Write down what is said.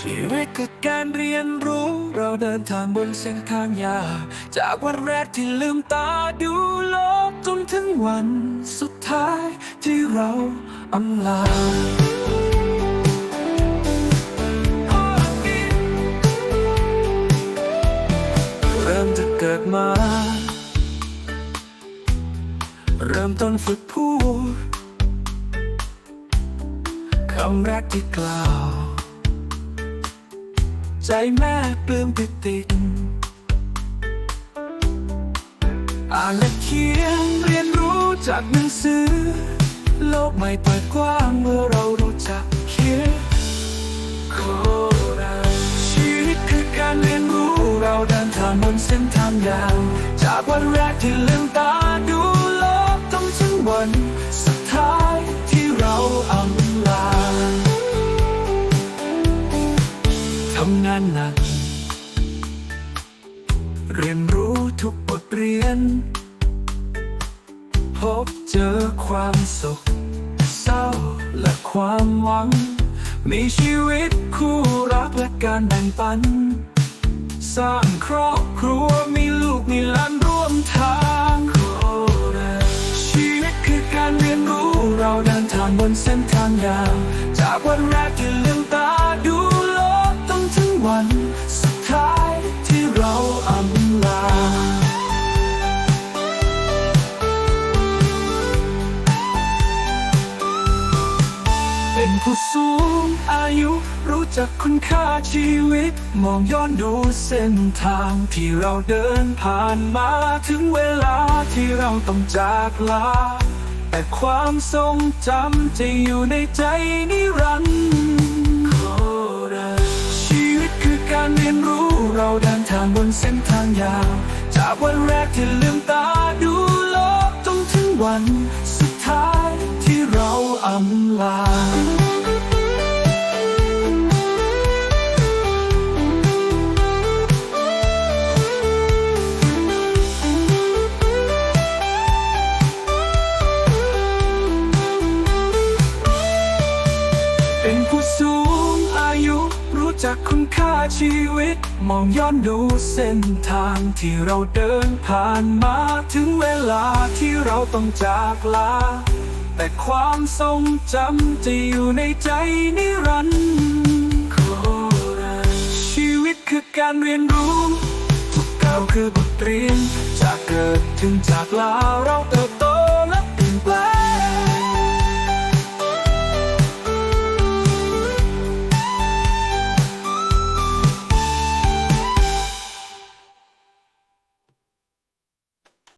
ชีวิตคือการเรียนรู้ เราเดินทางบนเส้นทางยาวจากวันแรกที่ลืมตาดูโลกจนถึงวันสุดท้ายที่เราอำลาเริ่มจะเกิดมา เริ่มต้นฝึกพูดคำแรกที่กล่าว ใจแม่ปลื้มปิติดอ่านและเขียนเรียนรู้จากหนังสือ โลกใหม่เปิดกว้างเมื่อเรารู้จักเขียนโคราชชีวิตคือการเรียนรู้เราเดินทางบนเส้นทางยาวจากวันแรกที่ลืมตาำงานหนัก เรียนรู้ทุกบทเรียน พบเจอความสุข เศร้าและความหวัง มีชีวิตคู่รักและการแบ่งปัน สร้างครอบครัวมีลูกมีหลานร่วมทางชีวิตคือการเรียนรู้เราเดินทางบนเส้นทางยาวจากวันแรกที่ ผู้สูงอายุรู้จักคุณค่าชีวิต มองย้อนดูเส้นทางที่เราเดินผ่านมาถึงเวลาที่เราต้องจากลา แต่ความทรงจำจะอยู่ในใจนิรันดร์ชีวิตคือการเรียนรู้เราเดินทางบนเส้นทางยาว จากวันแรกที่ลืมตาดูโลกจนถึงวันสุดท้ายที่เราอำลา จักคุณค่าชีวิต มองย้อนดูเส้นทางที่เราเดินผ่านมาถึงเวลาที่เราต้องจากลา แต่ความทรงจำจะอยู่ในใจนิรันดร์ชีวิตคือการเรียนรู้ทุกก้าวคือบทเรียนจากเกิดถึงจากลาเราเติ